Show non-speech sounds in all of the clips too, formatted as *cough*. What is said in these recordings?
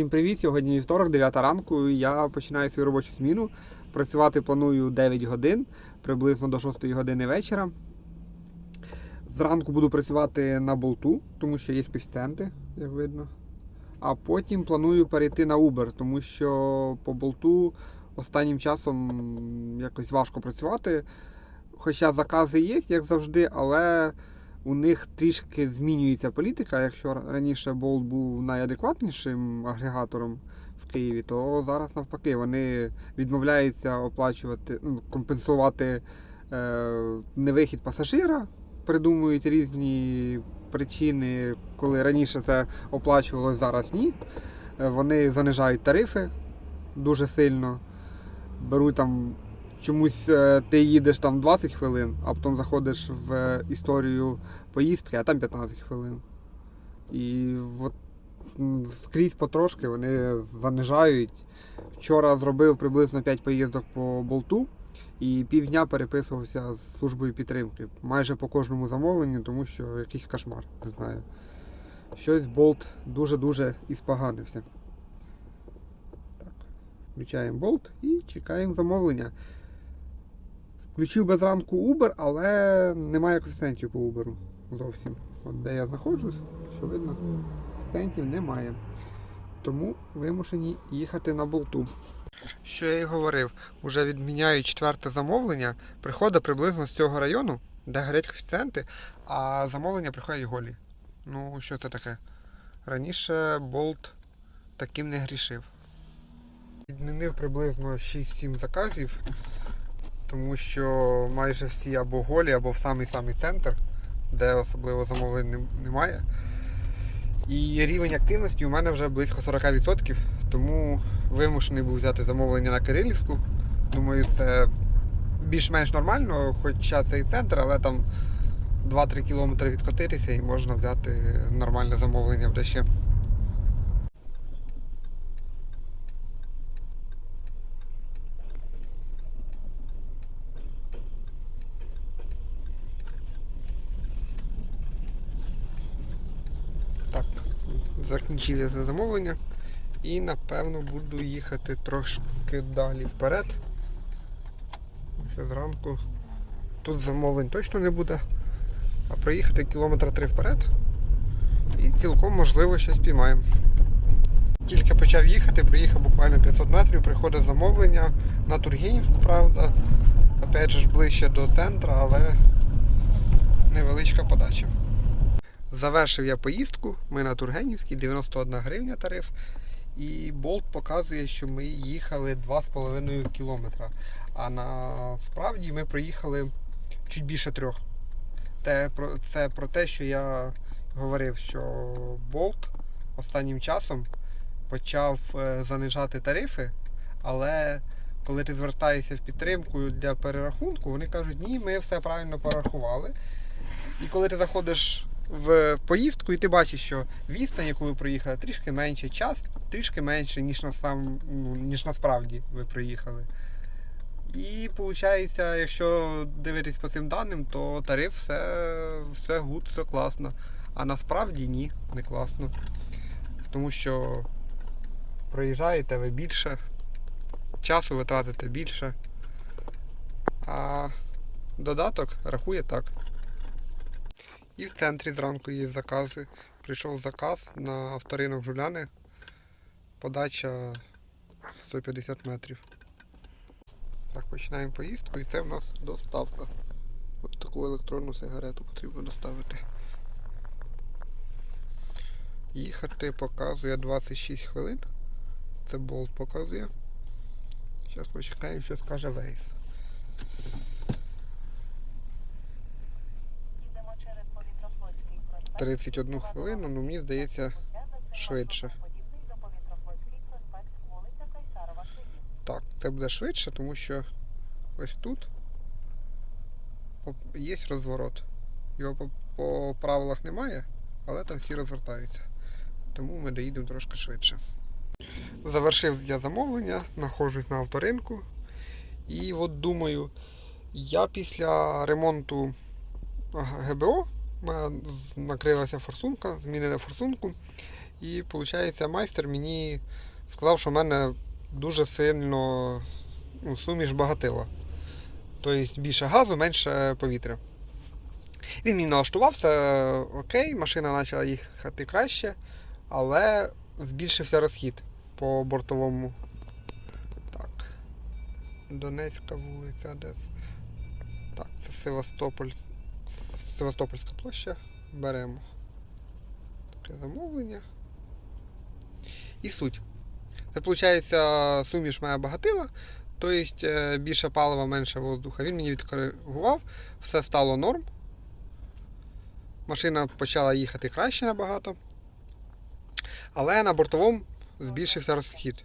Всім привіт! Сьогодні вівторок, 9 ранку. Я починаю свою робочу зміну. Працювати планую 9 годин, приблизно до 6 години вечора. Зранку буду працювати на болту, тому що є коефіцієнти, як видно. А потім планую перейти на Uber, тому що по болту останнім часом якось важко працювати. Хоча закази є, як завжди, але у них трішки змінюється політика. Якщо раніше Bolt був найадекватнішим агрегатором в Києві, то зараз навпаки вони відмовляються оплачувати, ну, компенсувати е, невихід пасажира, придумують різні причини, коли раніше це оплачувалось, зараз ні. Е, Вони занижають тарифи дуже сильно. Беруть там чомусь е, ти їдеш там 20 хвилин, а потім заходиш в е, історію поїздки, а там 15 хвилин. І от скрізь потрошки вони занижають. Вчора зробив приблизно 5 поїздок по болту і півдня переписувався з службою підтримки. Майже по кожному замовленню, тому що якийсь кошмар, не знаю. Щось болт дуже-дуже іспоганився. Так, включаємо болт і чекаємо замовлення. Включив без ранку Uber, але немає коефіцієнтів по Uber зовсім. От де я знаходжусь, що видно, коефіцієнтів немає. Тому вимушені їхати на болту. Що я і говорив, уже відміняю четверте замовлення, приходить приблизно з цього району, де горять коефіцієнти, а замовлення приходять голі. Ну, що це таке? Раніше болт таким не грішив. Відмінив приблизно 6-7 заказів тому що майже всі або голі, або в самий-самий центр, де особливо замовлень немає. І рівень активності у мене вже близько 40%, тому вимушений був взяти замовлення на Кирилівську. Думаю, це більш-менш нормально, хоча це і центр, але там 2-3 кілометри відкотитися і можна взяти нормальне замовлення в ще. Так, закінчив я це замовлення і напевно буду їхати трошки далі вперед. Ще зранку. Тут замовлень точно не буде. А проїхати кілометра три вперед. І цілком можливо щось піймаємо. Тільки почав їхати, приїхав буквально 500 метрів, приходить замовлення на Тургенівську, правда. Опять же ближче до центру, але невеличка подача. Завершив я поїздку. Ми на Тургенівській, 91 гривня тариф. І болт показує, що ми їхали 2,5 кілометра. А насправді ми проїхали чуть більше трьох. Те, про- це про те, що я говорив, що болт останнім часом почав е, занижати тарифи, але коли ти звертаєшся в підтримку для перерахунку, вони кажуть, ні, ми все правильно порахували. І коли ти заходиш в поїздку, і ти бачиш, що відстань, яку ви проїхали, трішки менше, час трішки менше, ніж на сам, ну, ніж насправді ви проїхали. І виходить, якщо дивитись по цим даним, то тариф все, все гуд, все класно. А насправді ні, не класно. Тому що проїжджаєте ви більше, часу ви тратите більше. А додаток рахує так. І в центрі зранку є закази. Прийшов заказ на авторинок Жуляни. Подача 150 метрів. Так, починаємо поїздку і це в нас доставка. От таку електронну сигарету потрібно доставити. Їхати показує 26 хвилин. Це болт показує. Зараз почекаємо, що скаже Вейс. 31 хвилину, ну мені здається, швидше. Так, це буде швидше, тому що ось тут є розворот. Його по, по правилах немає, але там всі розвертаються. Тому ми доїдемо трошки швидше. Завершив я замовлення, знаходжусь на авторинку. І от думаю, я після ремонту ГБО, накрилася форсунка, змінена форсунку. І виходить, майстер мені сказав, що в мене дуже сильно ну, суміш багатила. Тобто більше газу, менше повітря. Він мені налаштував, все окей, машина почала їхати краще, але збільшився розхід по бортовому. Так. Донецька вулиця, десь. Так, це Севастополь. Севастопольська площа. Беремо таке замовлення. І суть. Це виходить суміш моя багатила, тобто е, більше палива, менше воздуха. Він мені відкоригував, все стало норм. Машина почала їхати краще набагато. Але на бортовому збільшився розхід.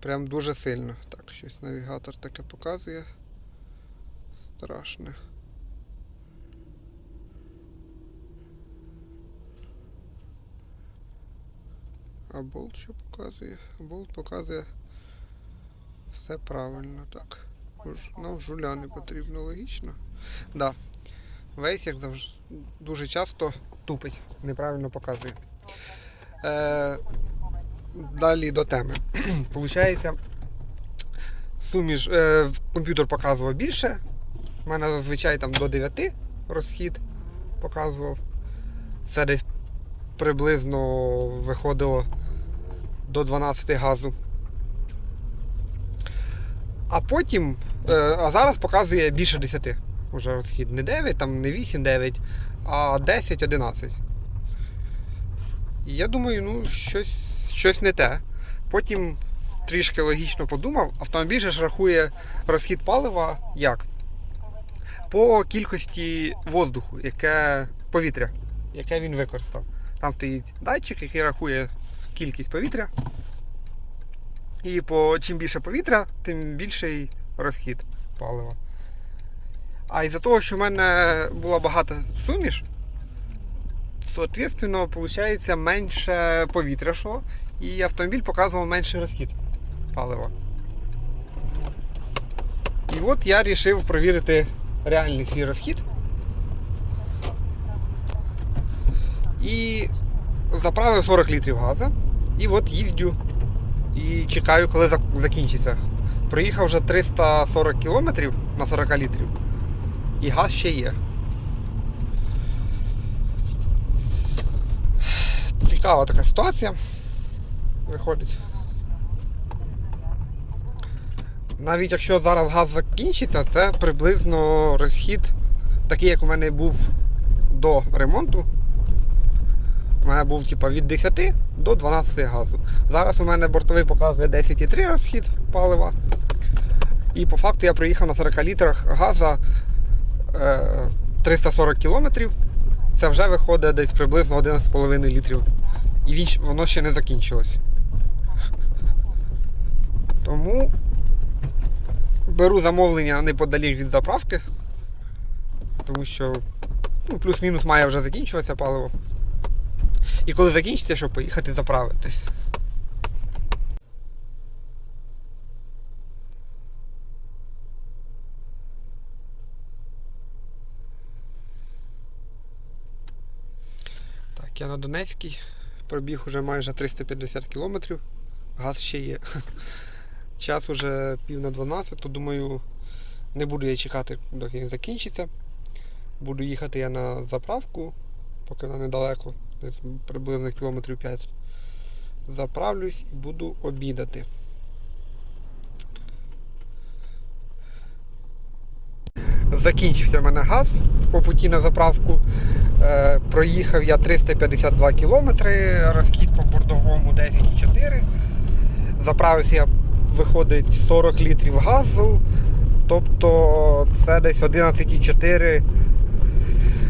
Прям дуже сильно. Так, щось навігатор таке показує. Страшне. А болт що показує? Болт показує все правильно, так. Нам жуля не потрібно, логічно. Да. Весь, як завжди, дуже часто тупить, неправильно показує. Е, далі до теми. *clears throat* Получається, суміш, е, комп'ютер показував більше. У мене зазвичай там до 9 розхід показував. Це десь приблизно виходило до 12 газу. А потім, е, а зараз показує більше 10 уже розхід. Не 9, там не 8, 9, а 10, 11. І я думаю, ну, щось, щось не те. Потім трішки логічно подумав, автомобіль же ж рахує розхід палива як? По кількості воздуху, яке повітря, яке він використав. Там стоїть датчик, який рахує кількість повітря. І по чим більше повітря, тим більший розхід палива. А із-за того, що в мене була багата суміш, соответственно, виходить менше повітря йшло, і автомобіль показував менший розхід палива. І от я вирішив провірити реальний свій розхід. І заправив 40 літрів газу. І от їздю і чекаю, коли закінчиться. Проїхав вже 340 кілометрів на 40 літрів. І газ ще є. Цікава така ситуація. Виходить. Навіть якщо зараз газ закінчиться, це приблизно розхід, такий, як у мене був до ремонту. У мене був типа, від 10 до 12 газу. Зараз у мене бортовий показує 10,3 розхід палива. І по факту я приїхав на 40 літрах газа е, 340 кілометрів. Це вже виходить десь приблизно 11,5 літрів. І воно ще не закінчилось. Тому беру замовлення неподалік від заправки. Тому що ну, плюс-мінус має вже закінчуватися паливо. І коли закінчиться, щоб поїхати заправитись. Я на Донецькій. Пробіг уже майже 350 кілометрів. Газ ще є. *laughs* Час уже пів на 12, то думаю, не буду я чекати, доки він закінчиться. Буду їхати я на заправку, поки вона недалеко, десь приблизно кілометрів 5. Заправлюсь і буду обідати. Закінчився в мене газ по путі на заправку. Е, проїхав я 352 кілометри, розхід по бордовому 10,4. Заправився я, виходить, 40 літрів газу. Тобто це десь 11,4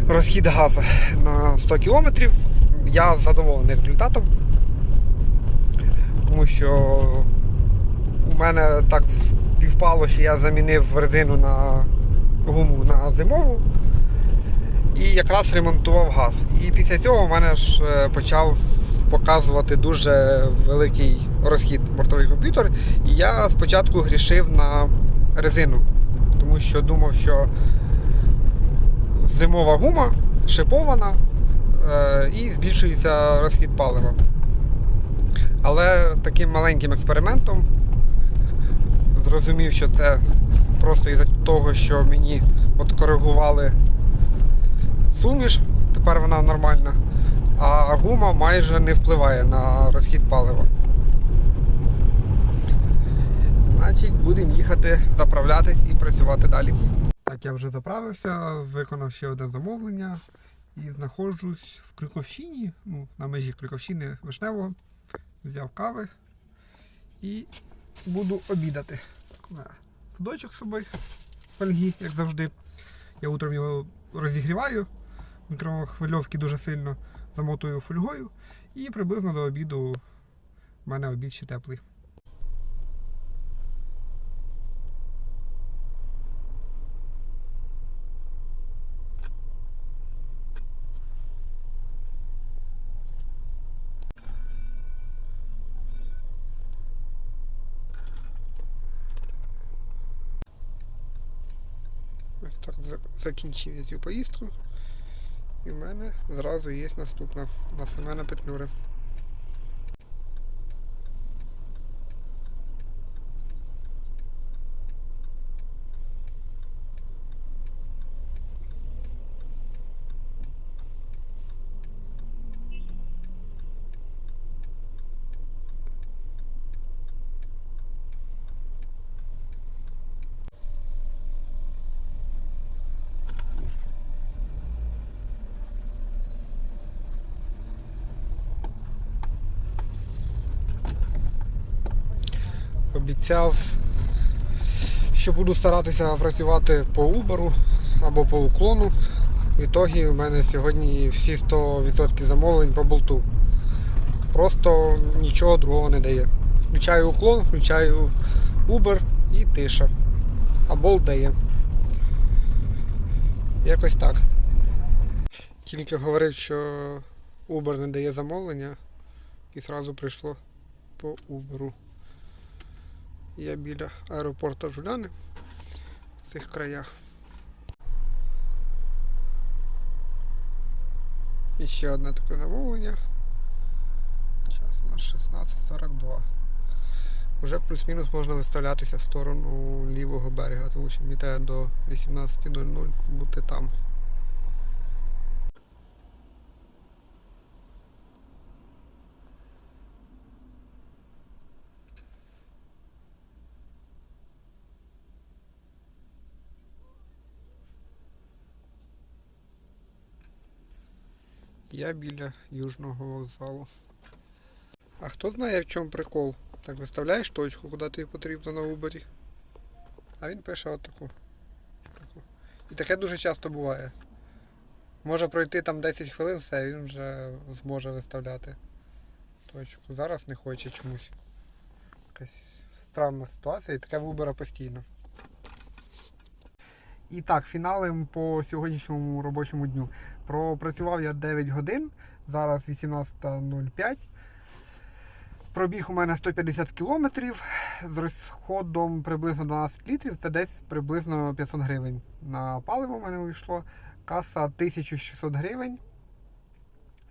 розхід газу на 100 кілометрів. Я задоволений результатом. Тому що у мене так співпало, що я замінив резину на гуму на зимову і якраз ремонтував газ. І після цього в мене ж е, почав показувати дуже великий розхід бортовий комп'ютер. І я спочатку грішив на резину, тому що думав, що зимова гума шипована, і збільшується розхід палива. Але таким маленьким експериментом зрозумів, що це просто із-за того, що мені от коригували суміш, тепер вона нормальна, а гума майже не впливає на розхід палива. Значить, будемо їхати заправлятись і працювати далі. Так, я вже заправився, виконав ще одне замовлення і знаходжусь в Криковщині, ну, на межі Криковщини Вишневого. Взяв кави і буду обідати. Судочок з собою, фольги, як завжди. Я утром його розігріваю, мікрохвильовки дуже сильно замотую фольгою і приблизно до обіду в мене обід ще теплий. Ось так закінчив я цю поїздку. І в мене зразу є наступна на Семена Петлюри. Обіцяв, що буду старатися працювати по Uber або по уклону. В ітогі у мене сьогодні всі 100% замовлень по болту. Просто нічого другого не дає. Включаю уклон, включаю Uber і тиша. А болт дає. Якось так. Тільки говорив, що Uber не дає замовлення і одразу прийшло по Uber. Я біля аеропорту Жуляни в цих краях. І ще одне таке замовлення. Час у нас 16.42. Вже плюс-мінус можна виставлятися в сторону лівого берега, тому що мені треба до 18.00 бути там. Я біля Южного вокзалу. А хто знає в чому прикол? Так виставляєш точку, куди тобі потрібно на Убері. А він пише отаку. Таку. І таке дуже часто буває. Може пройти там 10 хвилин, все, він вже зможе виставляти точку. Зараз не хоче чомусь. Якась странна ситуація, і таке в Uber постійно. І так, фіналем по сьогоднішньому робочому дню. Пропрацював я 9 годин, зараз 18.05. Пробіг у мене 150 кілометрів з розходом приблизно 12 літрів, це десь приблизно 500 гривень. На паливо у мене вийшло. Каса 1600 гривень.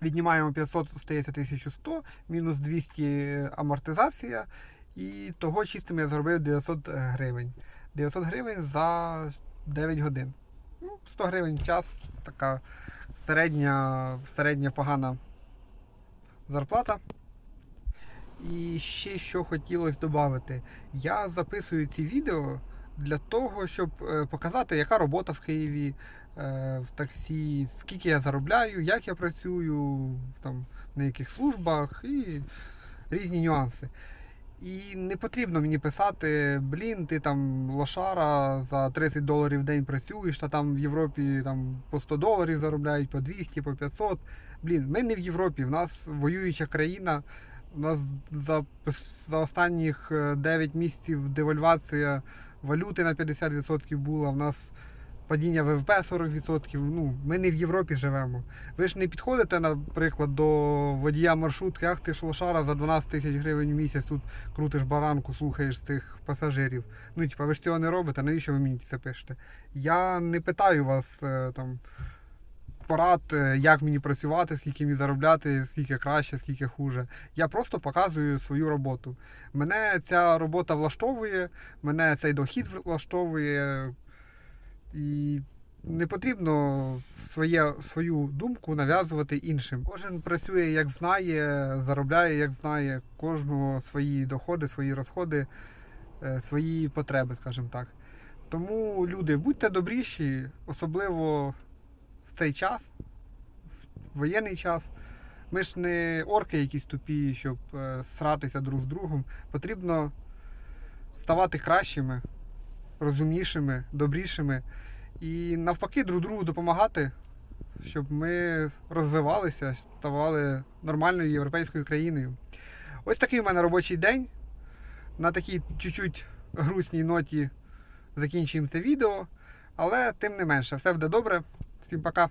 Віднімаємо 500, стається 1100, мінус 200 амортизація. І того чистим я зробив 900 гривень. 900 гривень за 9 годин. Ну, 100 гривень час, така середня, середня погана зарплата. І ще що хотілося додати. Я записую ці відео для того, щоб е, показати, яка робота в Києві е, в таксі, скільки я заробляю, як я працюю, там, на яких службах і різні нюанси. І не потрібно мені писати, блін, ти там лошара за 30 доларів в день працюєш, та там в Європі там по 100 доларів заробляють, по 200, по 500. Блін, ми не в Європі, в нас воююча країна. У нас за, за останніх е, 9 місяців девальвація валюти на 50% була. В нас падіння ВВП 40%. Ну, ми не в Європі живемо. Ви ж не підходите, наприклад, до водія маршрутки, ах ти ж лошара за 12 тисяч гривень в місяць тут крутиш баранку, слухаєш цих пасажирів. Ну, типа, ви ж цього не робите, навіщо ви мені це пишете? Я не питаю вас е, там. порад, е, як мені працювати, скільки мені заробляти, скільки краще, скільки хуже. Я просто показую свою роботу. Мене ця робота влаштовує, мене цей дохід влаштовує. І не потрібно своє, свою думку нав'язувати іншим. Кожен працює як знає, заробляє як знає, кожного свої доходи, свої розходи, е, свої потреби, скажімо так. Тому люди, будьте добріші, особливо в цей час, в воєнний час. Ми ж не орки якісь тупі, щоб е, сратися друг з другом. Потрібно ставати кращими, розумнішими, добрішими і навпаки друг другу допомагати, щоб ми розвивалися, ставали нормальною європейською країною. Ось такий у мене робочий день. На такій чуть-чуть грустній ноті закінчуємо це відео. Але тим не менше, все буде добре. Всім пока.